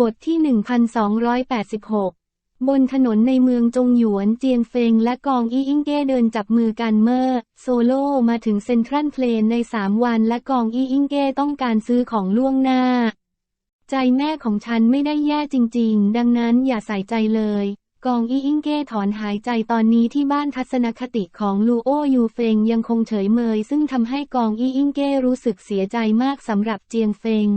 บทที่ 1286 บนถนนในเมืองจงหยวนเจียงเฟงและกองอีอิงเก้เดินจับมือกันเมื่อโซโล่มาถึงเซ็นทรัลเพลนใน 3 วันและกองอีอิงเก้ต้องการซื้อของล่วงหน้า ใจแม่ของฉันไม่ได้แย่จริงๆ ดังนั้นอย่าใส่ใจเลย กองอีอิงเก้ถอนหายใจตอนนี้ที่บ้านทัศนคติของลูโอยูเฟงยังคงเฉยเมย ซึ่งทำให้กองอีอิงเก้รู้สึกเสียใจมากสำหรับเจียงเฟง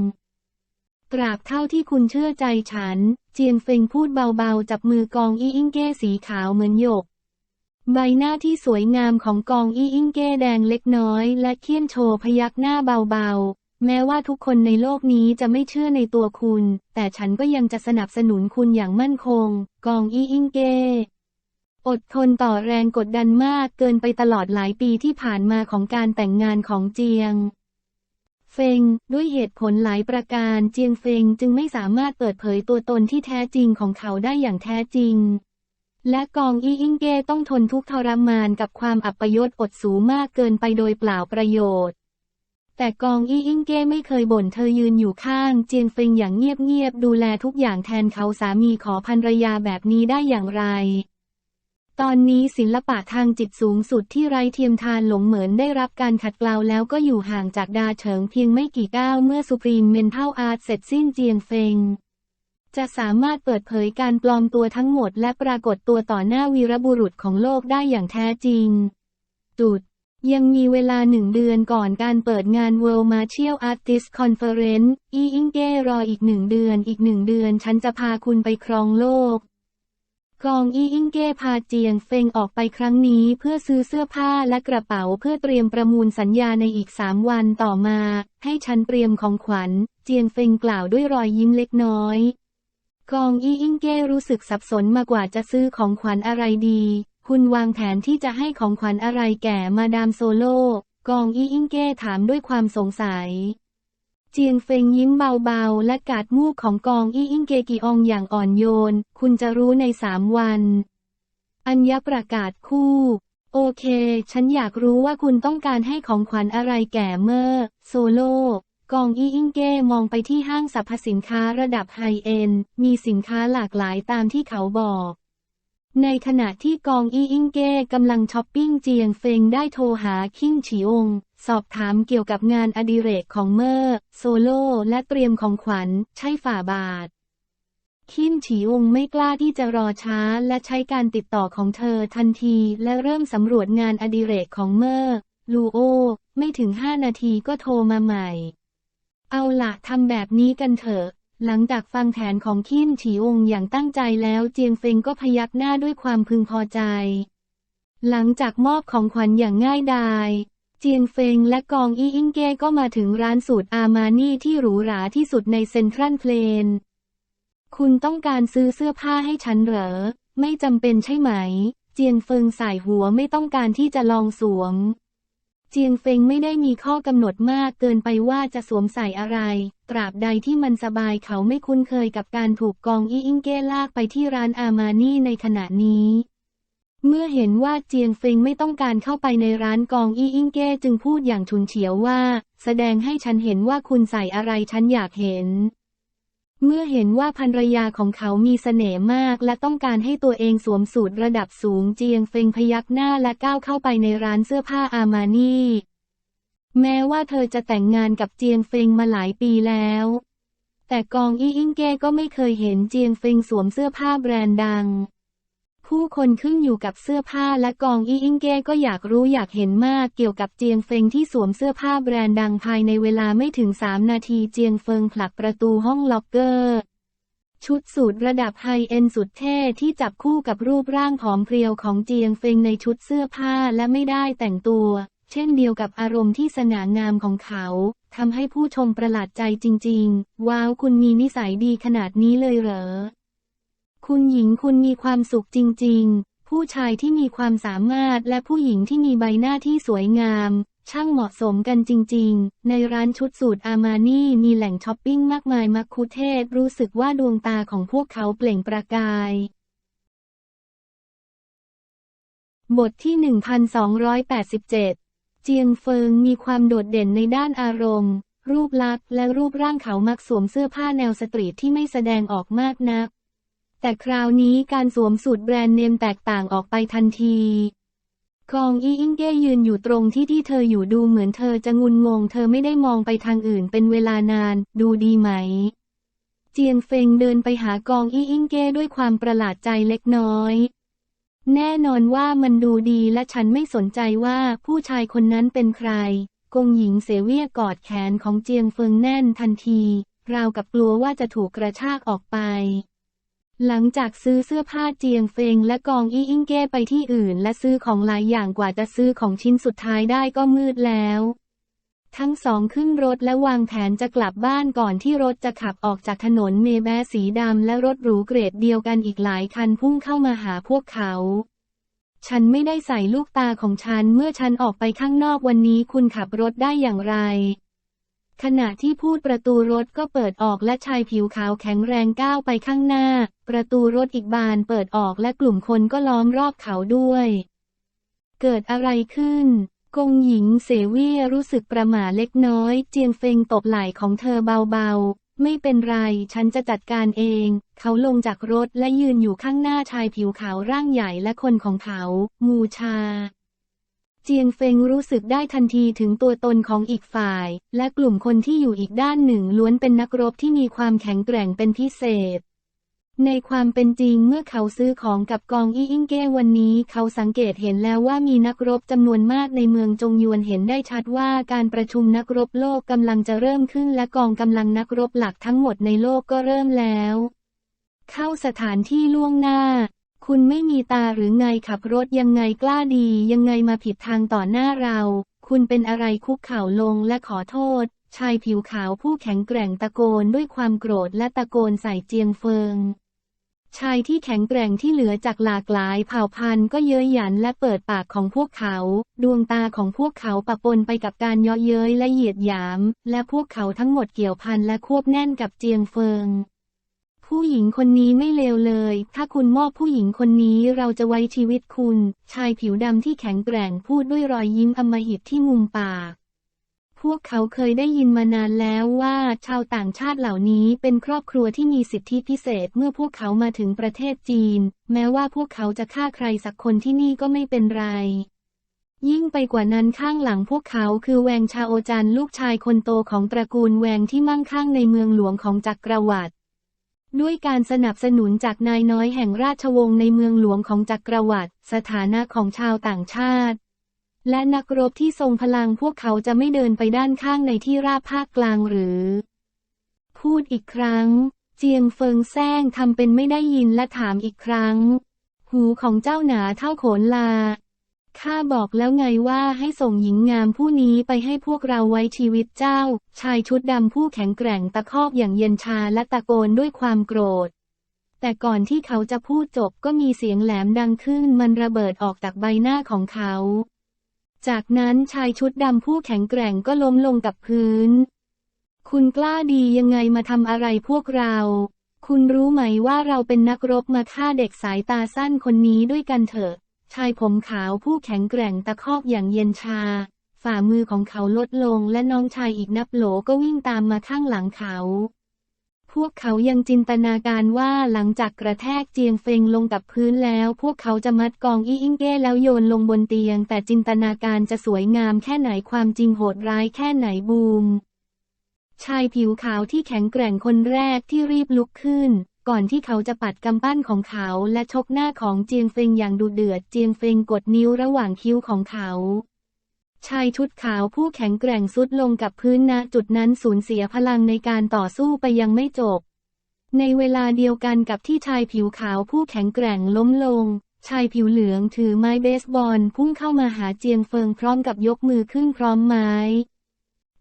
ตราบเท่าที่คุณเชื่อใจฉัน เจียงเฟงพูดเบาๆ จับมือกองอี้อิงเก้สีขาวเหมือนหยก ใบหน้าที่สวยงามของกองอี้อิงเก้แดงเล็กน้อย และเคี่ยนโชว์พยักหน้าเบาๆ แม้ว่าทุกคนในโลกนี้จะไม่เชื่อในตัวคุณ แต่ฉันก็ยังจะสนับสนุนคุณอย่างมั่นคง กองอี้อิงเก้อดทนต่อแรงกดดันมากเกินไปตลอดหลายปีที่ผ่านมาของการแต่งงานของเจียง เฟง ด้วยเหตุผลหลายประการเจียงเฟงจึงไม่สามารถเปิดเผยตัวตนที่แท้จริงของเขาได้อย่างแท้จริง และกองอีอิงเก้ต้องทนทุกข์ทรมานกับความอัปยศอดสูมากเกินไปโดยเปล่าประโยชน์ แต่กองอีอิงเก้ไม่เคยบ่นเธอยืนอยู่ข้างเจียงเฟงอย่างเงียบๆดูแลทุกอย่างแทนเขาสามีขอภรรยาแบบนี้ได้อย่างไร ตอนนี้ศิลปะทางจิตสูงสุดที่ไร้เทียมทานหลงเหมือนได้รับการขัดเกลาแล้วก็อยู่ห่างจากดาเฉิงเพียงไม่กี่ก้าวเมื่อสุพรีมเมนเทลอาร์ตเสร็จสิ้นเจียงเฟง จะสามารถเปิดเผยการปลอมตัวทั้งหมดและปรากฏตัวต่อหน้าวีรบุรุษของโลกได้อย่างแท้จริง จุด ยังมีเวลาหนึ่งเดือนก่อนการเปิดงาน World Martial Artist Conference อีอิงเก้รออีกหนึ่งเดือนอีกหนึ่งเดือนฉันจะพาคุณไปครองโลก กองอีอิงเก้พาเจียงเฟงออกไปครั้งนี้เพื่อซื้อเสื้อผ้าและกระเป๋าเพื่อเตรียมประมูลสัญญาในอีกสามวันต่อมา ให้ฉันเตรียมของขวัญ เจียงเฟงกล่าวด้วยรอยยิ้มเล็กน้อยกองอีอิงเก้รู้สึกสับสนมากกว่าจะซื้อของขวัญอะไรดี คุณวางแผนที่จะให้ของขวัญอะไรแก่มาดามโซโลกองอีอิงเก้ถามด้วยความสงสัย เจียงเฟงยิ้มเบาๆ และกาดมูกของกองอี้อิงเกกีอองอย่างอ่อนโยน คุณจะรู้ในสามวัน อัญญประกาศคู่ โอเค ฉันอยากรู้ว่าคุณต้องการให้ของขวัญอะไรแก่เมอร์โซโลกองอี้อิงเก้มองไปที่ห้างสรรพสินค้าระดับไฮเอ็นมีสินค้าหลากหลายตามที่เขาบอก ในขณะที่กองอีอิงเก้กำลังช้อปปิ้งเจียงเฟงได้โทรหาคิงฉีอง สอบถามเกี่ยวกับงานอดิเรกของเมอร์ โซโลและเตรียมของขวัญ ใช่ฝ่าบาท คิมฉีองไม่กล้าที่จะรอช้าและใช้การติดต่อของเธอทันทีและเริ่มสำรวจงานอดิเรกของเมอร์ ลูโอ ไม่ถึงห้านาทีก็โทรมาใหม่ เอาละทำแบบนี้กันเถอะ หลังจากฟังแผนของคิมฉีองอย่างตั้งใจแล้วเจียงเฟงก็พยักหน้าด้วยความพึงพอใจ หลังจากมอบของขวัญอย่างง่ายดายเจียงเฟงและกองอี้อิงเก้ก็มาถึงร้านสูตรอามานี่ที่หรูหราที่สุดในเซ็นทรัลเพลน คุณต้องการซื้อเสื้อผ้าให้ฉันเหรอ ไม่จำเป็นใช่ไหม เจียงเฟิงสายหัวไม่ต้องการที่จะลองสวม เจียงเฟงไม่ได้มีข้อกำหนดมากเกินไปว่าจะสวมใส่อะไร ตราบใดที่มันสบายเขาไม่คุ้นเคยกับการถูกกองอี้อิงเก้ลากไปที่ร้านอามานี่ในขณะนี้ เมื่อเห็นว่าเจียงเฟงไม่ต้องการเข้าไปในร้านกองอี้อิงเก้จึงพูดอย่างฉุนเฉียวว่า แสดงให้ฉันเห็นว่าคุณใส่อะไรฉันอยากเห็น เมื่อเห็นว่าภรรยาของเขามีเสน่ห์มาก และต้องการให้ตัวเองสวมสูทระดับสูงเจียงเฟงพยักหน้าและก้าวเข้าไปในร้านเสื้อผ้าอามานี่ แม้ว่าเธอจะแต่งงานกับเจียงเฟงมาหลายปีแล้ว แต่กองอี้อิงเก้ก็ไม่เคยเห็นเจียงเฟงสวมเสื้อผ้าแบรนด์ดัง ผู้คนขึ้นอยู่กับเสื้อผ้าและกองอีอิงเก้ก็อยากรู้อยากเห็นมากเกี่ยวกับเจียงเฟิงที่สวมเสื้อผ้าแบรนด์ดังภายในเวลาไม่ถึง 3 นาทีเจียงเฟิงผลักประตูห้องล็อกเกอร์ ชุดสูทระดับไฮเอ็นสุดเท่ที่จับคู่กับรูปร่างผอมเพรียวของเจียงเฟิงในชุดเสื้อผ้าและไม่ได้แต่งตัว เช่นเดียวกับอารมณ์ที่สง่างามของเขาทำให้ผู้ชมประหลาดใจจริง ๆ ว้าวคุณมีนิสัยดีขนาดนี้เลยเหรอ คุณหญิงคุณมีความสุขจริง ๆ ผู้ชายที่มีความสามารถและผู้หญิงที่มีใบหน้าที่สวยงาม ช่างเหมาะสมกันจริง ๆ ในร้านชุดสูทอามานี่มีแหล่งช้อปปิ้งมากมายมักคุเทศรู้สึกว่าดวงตาของพวกเขาเปล่งประกายบทที่ 1287 เจียงเฟิงมีความโดดเด่นในด้านอารมณ์ รูปลักษณ์และรูปร่างเขามักสวมเสื้อผ้าแนวสตรีทที่ไม่แสดงออกมากนัก แต่คราวนี้การสวมสูตรแบรนด์เนมแตกต่างออกไปทันทีกองอีอิงเก้ยืนอยู่ตรงที่ที่เธออยู่ดูเหมือนเธอจะงุนงง เธอไม่ได้มองไปทางอื่นเป็นเวลานาน ดูดีไหม เจียงเฟงเดินไปหากองอีอิงเก้ด้วยความประหลาดใจเล็กน้อย แน่นอนว่ามันดูดีและฉันไม่สนใจว่าผู้ชายคนนั้นเป็นใคร กงหญิงเสเวียกอดแขนของเจียงเฟิงแน่นทันที ราวกับกลัวว่าจะถูกกระชากออกไป หลังจากซื้อเสื้อผ้าเจียงเฟงและกองอี้อิงเก้ไปที่อื่น และซื้อของหลายอย่างกว่าจะซื้อของชิ้นสุดท้ายได้ก็มืดแล้ว ทั้งสองขึ้นรถและวางแผนจะกลับบ้านก่อนที่รถจะขับออกจากถนนเมแบสีดำและรถหรูเกรดเดียวกันอีกหลายคันพุ่งเข้ามาหาพวกเขา ฉันไม่ได้ใส่ลูกตาของฉันเมื่อฉันออกไปข้างนอกวันนี้คุณขับรถได้อย่างไร ขณะที่พูดประตูรถก็เปิดออกและชายผิวขาวแข็งแรงก้าวไปข้างหน้า ประตูรถอีกบานเปิดออกและกลุ่มคนก็ล้อมรอบเขาด้วย เกิดอะไรขึ้น กงหญิงเสเวียรู้สึกประหม่าเล็กน้อย เจียงเฟงตบไหล่ของเธอเบาๆ ไม่เป็นไรฉันจะจัดการเอง เขาลงจากรถและยืนอยู่ข้างหน้าชายผิวขาวร่างใหญ่และคนของเขา มูชา เจียงเฟงรู้สึกได้ทันทีถึงตัวตนของอีกฝ่าย และกลุ่มคนที่อยู่อีกด้านหนึ่งล้วนเป็นนักรบที่มีความแข็งแกร่งเป็นพิเศษ ในความเป็นจริงเมื่อเขาซื้อของกับกองอี้อิงเก้วันนี้ เขาสังเกตเห็นแล้วว่ามีนักรบจำนวนมากในเมืองจงยวนเห็นได้ชัดว่าการประชุมนักรบโลกกำลังจะเริ่มขึ้นและกองกำลังนักรบหลักทั้งหมดในโลกก็เริ่มแล้ว เข้าสถานที่ล่วงหน้า คุณไม่มีตาหรือไงขับรถยังไงกล้าดียังไงมาผิดทางต่อหน้าเรา คุณเป็นอะไรคุกเข่าลงและขอโทษ ชายผิวขาวผู้แข็งแกร่งตะโกนด้วยความโกรธและตะโกนใส่เจียงเฟิง ชายที่แข็งแกร่งที่เหลือจากหลากหลายเผ่าพันธุ์ก็เย้ยหยันและเปิดปากของพวกเขา ดวงตาของพวกเขาปะปนไปกับการเยาะเย้ยและเหยียดหยาม และพวกเขาทั้งหมดเกี่ยวพันและควบแน่นกับเจียงเฟิง ผู้หญิงคนนี้ไม่เลวเลย ถ้าคุณมอบผู้หญิงคนนี้เราจะไว้ชีวิตคุณ ชายผิวดำที่แข็งแกร่งพูดด้วยรอยยิ้มอำมหิตที่มุมปากพวกเขาเคยได้ยินมานานแล้วว่าชาวต่างชาติเหล่านี้เป็นครอบครัวที่มีสิทธิพิเศษเมื่อพวกเขามาถึงประเทศจีน แม้ว่าพวกเขาจะฆ่าใครสักคนที่นี่ก็ไม่เป็นไร ยิ่งไปกว่านั้นข้างหลังพวกเขาคือแวงชาโอจันลูกชายคนโตของตระกูลแวงที่มั่งคั่งในเมืองหลวงของจักรวรรดิ ด้วยการสนับสนุนจากนายน้อยแห่งราชวงศ์ในเมืองหลวงของจักรวรรดิสถานะของชาวต่างชาติ และนักรบที่ทรงพลังพวกเขาจะไม่เดินไปด้านข้างในที่ราบภาคกลางหรือ พูดอีกครั้ง เจียงเฟิงแซงทำเป็นไม่ได้ยินและถามอีกครั้ง หูของเจ้าหนาเท่าโขนลา ข้าบอกแล้วไงว่าให้ส่งหญิงงามผู้นี้ไปให้พวกเราไว้ชีวิตเจ้า ชายชุดดำผู้แข็งแกร่งตะคอกอย่างเย็นชาและตะโกนด้วยความโกรธ แต่ก่อนที่เขาจะพูดจบก็มีเสียงแหลมดังขึ้นมันระเบิดออกจากใบหน้าของเขา จากนั้นชายชุดดำผู้แข็งแกร่งก็ล้มลงกับพื้น คุณกล้าดียังไงมาทำอะไรพวกเรา คุณรู้ไหมว่าเราเป็นนักรบมาฆ่าเด็กสายตาสั้นคนนี้ด้วยกันเถอะ ชายผมขาวผู้แข็งแกร่งตะคอกอย่างเย็นชา ฝ่ามือของเขาลดลงและน้องชายอีกนับโหลก็วิ่งตามมาข้างหลังเขา พวกเขายังจินตนาการว่าหลังจากกระแทกเจียงเฟงลงกับพื้นแล้ว พวกเขาจะมัดกองอี้อิงเก้แล้วโยนลงบนเตียง แต่จินตนาการจะสวยงามแค่ไหนความจริงโหดร้ายแค่ไหนบูมชายผิวขาวที่แข็งแกร่งคนแรกที่รีบลุกขึ้น ก่อนที่เขาจะปัดกำปั้นของเขาและชกหน้าของเจียงเฟงอย่างดุเดือด เจียงเฟงกดนิ้วระหว่างคิ้วของเขา ชายชุดขาวผู้แข็งแกร่งสุดลงกับพื้นณจุดนั้นสูญเสียพลังในการต่อสู้ไปยังไม่จบ ในเวลาเดียวกันกับที่ชายผิวขาวผู้แข็งแกร่งล้มลง ชายผิวเหลืองถือไม้เบสบอลพุ่งเข้ามาหาเจียงเฟิงพร้อมกับยกมือขึ้นพร้อมไม้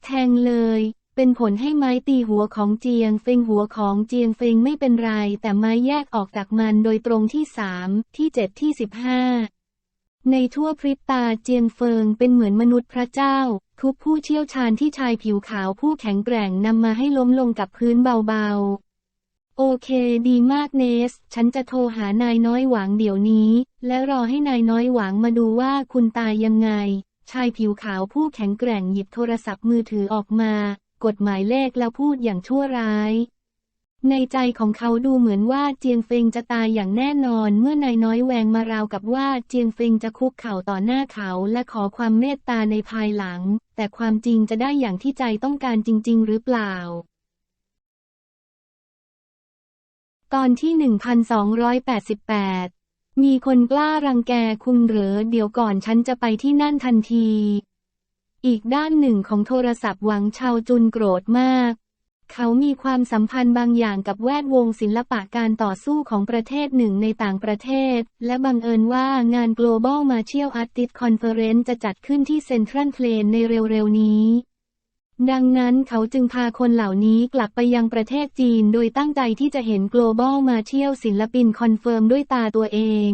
แทงเลย เป็นผลให้ไม้ตีหัวของเจียงเฟงหัวของเจียงเฟงไม่เป็นไร แต่ไม้แยกออกจากมันโดยตรงที่สามที่เจ็ดที่สิบห้าในทั่วพริบตาเจียงเฟิงเป็นเหมือนมนุษย์พระเจ้า ทุกผู้เชี่ยวชาญที่ชายผิวขาวผู้แข็งแกร่งนำมาให้ล้มลงกับพื้นเบาๆ โอเคดีมากเนส ฉันจะโทรหานายน้อยหวังเดี๋ยวนี้ และรอให้นายน้อยหวังมาดูว่าคุณตายยังไง ชายผิวขาวผู้แข็งแกร่งหยิบโทรศัพท์มือถือออกมา กดหมายเลขแล้วพูดอย่างชั่วร้าย ในใจของเขาดูเหมือนว่าเจียงเฟงจะตายอย่างแน่นอนเมื่อนายน้อยแวงมาราวกับว่าเจียงเฟงจะคุกเข่าต่อหน้าเขาและขอความเมตตาในภายหลัง แต่ความจริงจะได้อย่างที่ใจต้องการจริง ๆ หรือเปล่าตอนที่ 1288 มีคนกล้ารังแกคุณเหรอ เดี๋ยวก่อนฉันจะไปที่นั่นทันที อีกด้านหนึ่งของโทรศัพท์หวังชาวจุนโกรธมาก เขามีความสัมพันธ์บางอย่างกับแวดวงศิลปะการต่อสู้ของประเทศหนึ่งในต่างประเทศ และบังเอิญว่างาน Global Martial Artist Conference จะจัดขึ้นที่เซ็นทรัลเพลนในเร็วๆนี้ดังนั้นเขาจึงพาคนเหล่านี้กลับไปยังประเทศจีนโดยตั้งใจที่จะเห็น Global Martial ศิลปินคอนเฟิร์มด้วยตาตัวเอง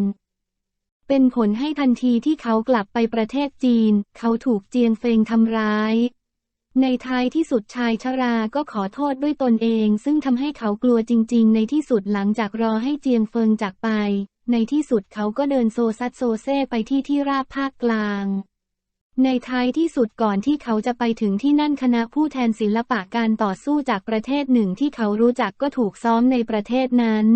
เป็นผลให้ทันทีที่เขากลับไปประเทศจีน เขาถูกเจียงเฟงทำร้าย ในท้ายที่สุดชายชราก็ขอโทษด้วยตนเอง ซึ่งทำให้เขากลัวจริง ๆ ในที่สุดหลังจากรอให้เจียงเฟิงจากไป ในที่สุดเขาก็เดินโซซัดโซเซไปที่ที่ราบภาคกลางในท้ายที่สุดก่อนที่เขาจะไปถึงที่นั่นคณะผู้แทนศิลปะการต่อสู้จากประเทศหนึ่งที่เขารู้จักก็ถูกซ้อมในประเทศนั้น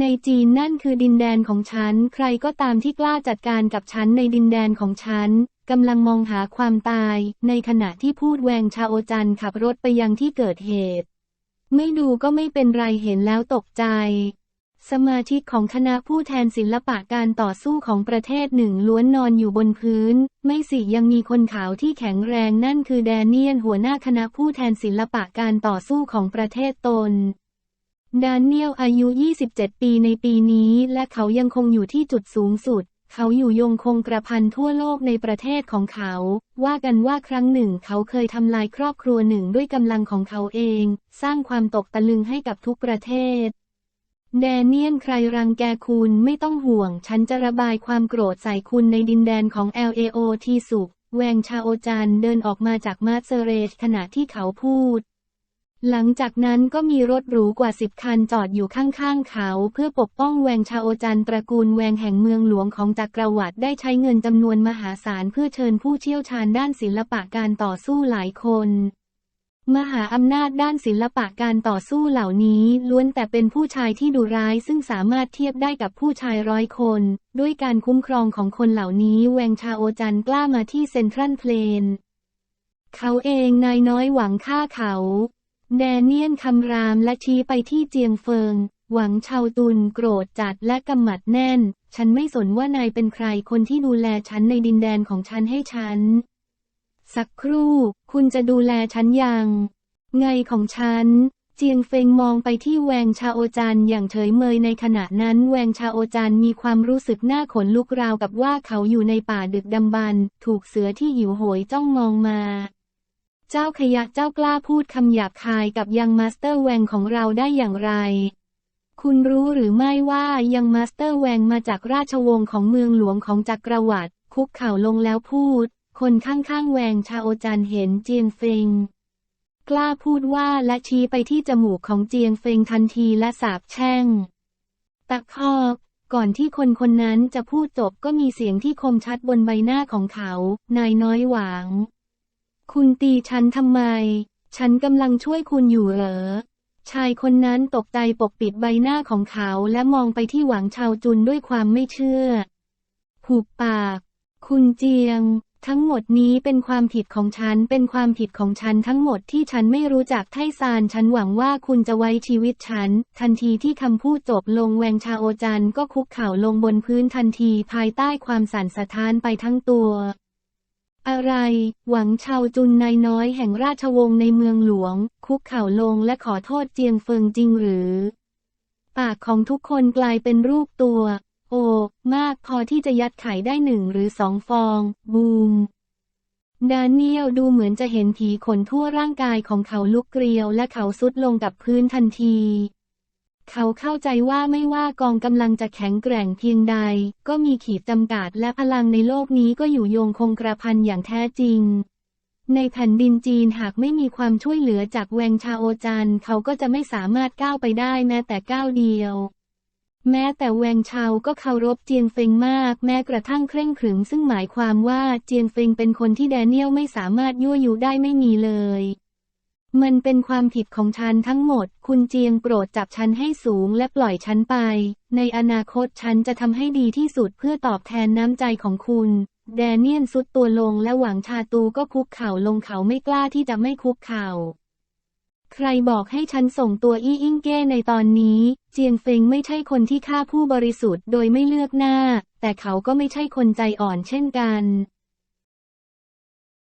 ในจีนนั่นคือดินแดนของฉัน ใครก็ตามที่กล้าจัดการกับฉันในดินแดนของฉันกำลังมองหาความตาย ในขณะที่พูดแวงชาโอจันขับรถไปยังที่เกิดเหตุ ไม่ดูก็ไม่เป็นไรเห็นแล้วตกใจ สมาชิกของคณะผู้แทนศิลปะการต่อสู้ของประเทศหนึ่งล้วนนอนอยู่บนพื้น ไม่สิยังมีคนขาวที่แข็งแรงนั่นคือแดเนียนหัวหน้าคณะผู้แทนศิลปะการต่อสู้ของประเทศตน ดานเนียลอายุ 27 ปีในปีนี้ และเขายังคงอยู่ที่จุดสูงสุด เขาอยู่ยงคงกระพันทั่วโลกในประเทศของเขา ว่ากันว่าครั้งหนึ่งเขาเคยทำลายครอบครัวหนึ่งด้วยกำลังของเขาเอง สร้างความตกตะลึงให้กับทุกประเทศ แดเนียนใครรังแกคุณไม่ต้องห่วง ฉันจะระบายความโกรธใส่คุณในดินแดนของ LAO ที่สุขแวงชาโอจันเดินออกมาจากมาเซเรชขณะที่เขาพูด หลังจากนั้นก็มีรถหรูกว่าสิบคันจอดอยู่ข้างๆเขา เพื่อปกป้องแวงชาโอจันตระกูลแวงแห่งเมืองหลวงของจักรวรรดิได้ใช้เงินจำนวนมหาศาลเพื่อเชิญผู้เชี่ยวชาญด้านศิลปะการต่อสู้หลายคน มหาอำนาจด้านศิลปะการต่อสู้เหล่านี้ ล้วนแต่เป็นผู้ชายที่ดุร้ายซึ่งสามารถเทียบได้กับผู้ชายร้อยคน ด้วยการคุ้มครองของคนเหล่านี้แวงชาโอจันกล้ามาที่เซ็นทรัลเพลนเขาเองนายน้อยหวังฆ่าเขา แดเนียนคำรามและชี้ไปที่เจียงเฟิง หวังชาวตุนโกรธจัดและกำหมัดแน่น ฉันไม่สนว่านายเป็นใครคนที่ดูแลฉันในดินแดนของฉันให้ฉัน สักครู่ คุณจะดูแลฉันยัง ไงของฉัน เจียงเฟงมองไปที่แวงชาโอจันอย่างเฉยเมยในขณะนั้นแวงชาโอจันมีความรู้สึกหน้าขนลุกราวกับว่าเขาอยู่ในป่าดึกดำบรรพ์ถูกเสือที่หิวโหยจ้องมองมา เจ้าขยะเจ้ากล้าพูดคำหยาบคายกับยังมาสเตอร์แวงของเราได้อย่างไร คุณรู้หรือไม่ว่ายังมาสเตอร์แวงมาจากราชวงศ์ของเมืองหลวงของจักรวรรดิคุกเข่าลงแล้วพูด คนข้างๆแวงชาโอจันเห็นเจียงเฟงกล้าพูดว่าและชี้ไปที่จมูกของเจียงเฟงทันทีและสาบแช่ง ตะคอกก่อนที่คนคนนั้นจะพูดจบก็มีเสียงที่คมชัดบนใบหน้าของเขา นายน้อยหวาง คุณตีฉันทำไม ฉันกำลังช่วยคุณอยู่เหรอ ชายคนนั้นตกใจปกปิดใบหน้าของเขาและมองไปที่หวังชาวจุนด้วยความไม่เชื่อผูกปาก คุณเจียง ทั้งหมดนี้เป็นความผิดของฉัน เป็นความผิดของฉันทั้งหมดที่ฉันไม่รู้จักไทซาน ฉันหวังว่าคุณจะไว้ชีวิตฉัน ทันทีที่คำพูดจบลงแวงชาโอจันก็คุกเข่าลงบนพื้นทันทีภายใต้ความสั่นสะท้านไปทั้งตัว อะไร หวังชาวจุนนายน้อยแห่งราชวงศ์ในเมืองหลวง คุกเข่าลงและขอโทษเจียงเฟิงจริงหรือ ปากของทุกคนกลายเป็นรูปตัว โอ้มากพอที่จะยัดไข่ได้หนึ่งหรือสองฟอง บูม ดาเนียลดูเหมือนจะเห็นผีขนทั่วร่างกายของเขาลุกเกลียวและเขาสุดลงกับพื้นทันที เขาเข้าใจว่าไม่ว่ากองกำลังจะแข็งแกร่งเพียงใด ก็มีขีดจำกัดและพลังในโลกนี้ก็อยู่โยงคงกระพันอย่างแท้จริง ในแผ่นดินจีนหากไม่มีความช่วยเหลือจากแวงชาโอจันเขาก็จะไม่สามารถก้าวไปได้แม้แต่ก้าวเดียว แม้แต่แวงชาวก็เคารพเจียงเฟงมาก แม้กระทั่งเคร่งขรึมซึ่งหมายความว่าเจียงเฟงเป็นคนที่แดเนียลไม่สามารถยั่วยุได้ไม่มีเลย มันเป็นความผิดของฉันทั้งหมด คุณเจียงโปรดจับฉันให้สูงและปล่อยฉันไป ในอนาคตฉันจะทำให้ดีที่สุดเพื่อตอบแทนน้ำใจของคุณ แดเนียนสุดตัวลงและหวังชาตูก็คุกเข่าลงเขาไม่กล้าที่จะไม่คุกเข่า ใครบอกให้ฉันส่งตัวอี้อิงเก้ในตอนนี้ เจียงเฟงไม่ใช่คนที่ฆ่าผู้บริสุทธิ์โดยไม่เลือกหน้า แต่เขาก็ไม่ใช่คนใจอ่อนเช่นกัน